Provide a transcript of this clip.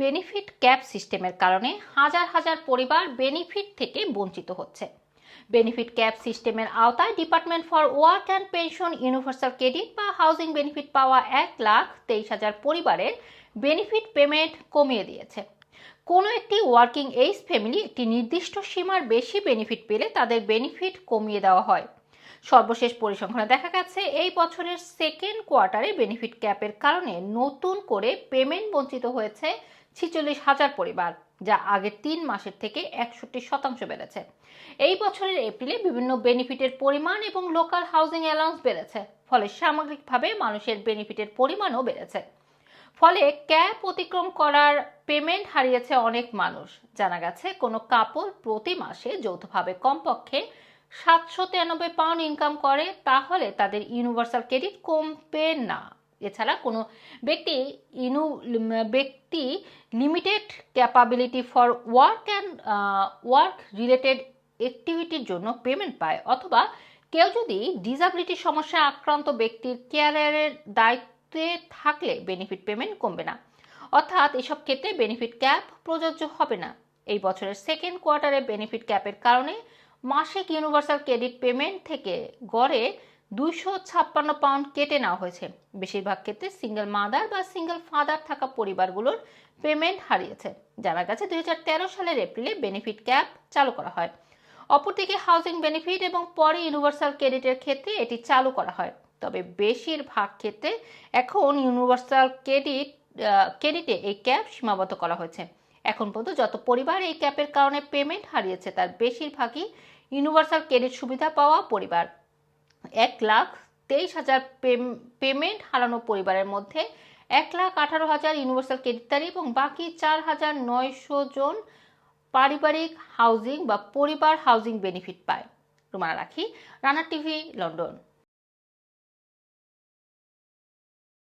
Benefit cap সিস্টেমের কারণে হাজার হাজার পরিবার বেনিফিট থেকে বঞ্চিত হচ্ছে। বেনিফিট ক্যাপ সিস্টেমের আওতায় department for work and pension, universal credit বা হাউজিং বেনিফিট পাওয়া এক লাখ তেইশ হাজার পরিবারের বেনিফিট পেমেন্ট কমিয়ে দিয়েছে। কোনো একটি ওয়ার্কিং এইজ ফ্যামিলি একটি নির্দিষ্ট সীমার বেশি বেনিফিট পেলে তাদের বেনিফিট কমিয়ে দেওয়া হয়। সর্বশেষ পরিসংখ্যানে দেখা গেছে, এই বছরের সেকেন্ড কোয়ার্টারে বেনিফিট ক্যাপের কারণে নতুন করে পেমেন্ট বঞ্চিত হয়েছে ছিচল্লিশ হাজার পরিবার, যা আগের তিন মাসের থেকে একষট্টি শতাংশ বেড়েছে। এই বছরের এপ্রিলে বিভিন্ন বেনিফিটের পরিমাণ এবং লোকাল হাউজিং অ্যালাউন্স বেড়েছে, ফলে সামগ্রিকভাবে মানুষের বেনিফিটের পরিমাণও বেড়েছে। ফলে ক্যাপ অতিক্রম করার পেমেন্ট হারিয়েছে অনেক মানুষ। জানা গেছে, কোনো কাপল প্রতি মাসে যৌথভাবে কমপক্ষে সাতশো তিরানব্বই পাউন্ড ইনকাম করে, তাহলে তাদের ইউনিভার্সাল ক্রেডিট কমবে না। এছাড়া কোনো ব্যক্তি ইনু ব্যক্তি limited capability for work and work related অ্যাক্টিভিটির জন্য পেমেন্ট পায়। অথবা কেউ যদি ডিসাবিলিটির সমস্যায় আক্রান্ত ব্যক্তির কেয়ারের দায়িত্বে থাকলে বেনিফিট পেমেন্ট কমবে না। অর্থাৎ এসব ক্ষেত্রে বেনিফিট ক্যাপ প্রযোজ্য হবে না। এই বছরের সেকেন্ড কোয়ার্টারে বেনিফিট ক্যাপের কারণে মাসিক ইউনিভার্সাল ক্রেডিট পেমেন্ট থেকে গড়ে দুশো ছাপ্পান্ন পাউন্ড কেটে নেওয়া হয়েছে। বেশিরভাগ ক্ষেত্রে সিঙ্গেল মাদার বা সিঙ্গেল ফাদার থাকা পরিবারগুলোর পেমেন্ট হারিয়েছে, জানা গেছে দুই সালের এপ্রিলে বেনিফিট ক্যাপ চালু করা হয়। অপরদিকে হাউজিং বেনিফিট এবং পরে ইউনিভার্সাল ক্রেডিটের ক্ষেত্রে এটি চালু করা হয়। তবে বেশিরভাগ ক্ষেত্রে এখন ইউনিভার্সাল ক্রেডিট ক্রেডিটে এই ক্যাপ সীমাবদ্ধ করা হয়েছে। এখন পর্যন্ত যত পরিবার এই ক্যাপের কারণে পেমেন্ট হারিয়েছে, তার বেশিরভাগই ইউনিভার্সাল ক্রেডিট সুবিধা পাওয়া পরিবার। এক লাখ তেইশ হাজার পেমেন্ট হারানো পরিবারের মধ্যে এক লাখ আঠারো হাজার ইউনিভার্সাল ক্রেডিটদারি এবং বাকি চার হাজার নয়শো জন পারিবারিক হাউজিং বা পরিবার হাউজিং বেনিফিট পায়। রুমানা রাখি, রানা টিভি, লন্ডন।